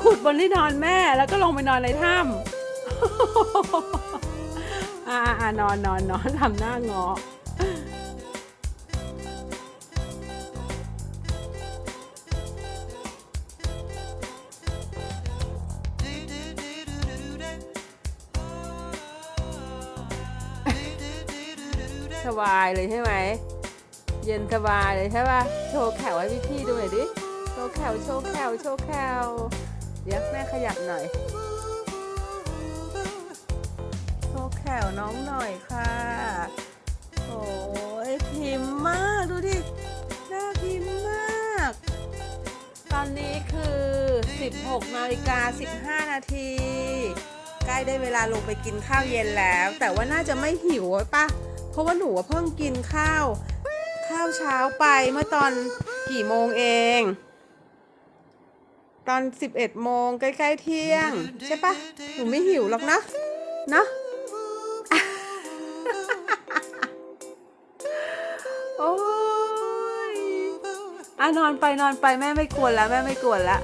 ขุดบนที่นอนแม่แล้วก็ลงไปนอนในถ้ำ อ่าอ่านอนนอนนอนทำหน้างอ สบายเลยใช่ไหม เย็นสบายเลยใช่ป่ะ โชว์แขวให้พี่ๆดูหน่อยดิ โชว์แขวโชว์แขวโชว์แขวเดี๋ยวแม่ขยับหน่อย โชว์แขวน้องหน่อยค่ะ โอ้ยพิมพ์มากดูดิ น่าพิมพ์มาก ตอนนี้คือ 16นาฬิกา15 นาทีใกล้ได้เวลาลงไปกินข้าวเย็นแล้ว แต่ว่าน่าจะไม่หิวป่ะ เพราะว่าหนูเพิ่งกินข้าว ข้าวเช้าไปเมื่อตอนกี่โมงเอง ตอน 11โมงใกล้ๆเที่ยง ใช่ปะหนูไม่หิวหรอกนะเนอะโอ้ยอะนอนไปนอนไปแม่ไม่กวนแล้วแม่ไม่กวนละ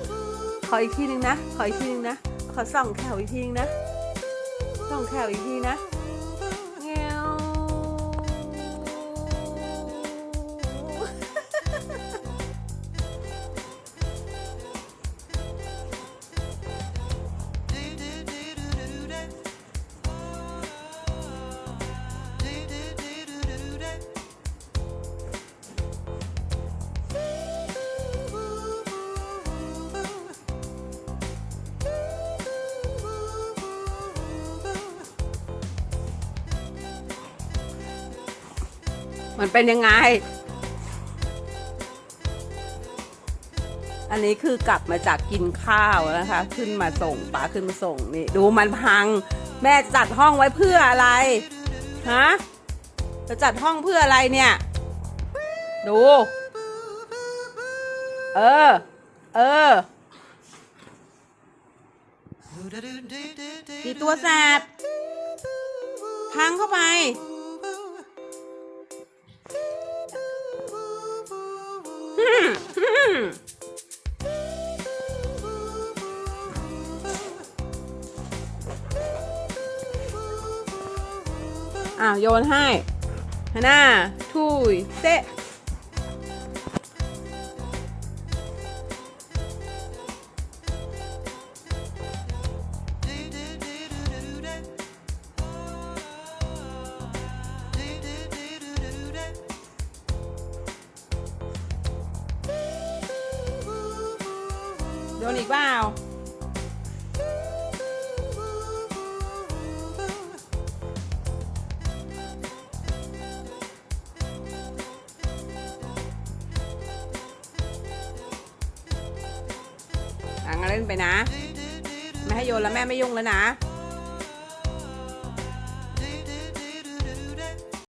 ขออีกทีนึงนะ ขออีกทีนึงนะ ขอส่องแขวอีกทีนึงนะส่องแขวอีกทีนะ มันเป็นยังไง อันนี้คือกลับมาจากกินข้าวนะคะ ขึ้นมาส่งป๋าขึ้นมาส่งนี่ ดูมันพัง แม่จัดห้องไว้เพื่ออะไรฮะจะจัดห้องเพื่ออะไรเนี่ย ดู เออ เออกี่ตัวแสบพังเข้าไป อ้าวโยนให้ฮาน่าทุยเซะโยนอีกเปล่า เล่นไปนะ ไม่ให้โยนแล้วแม่ไม่ยุ่งแล้วนะ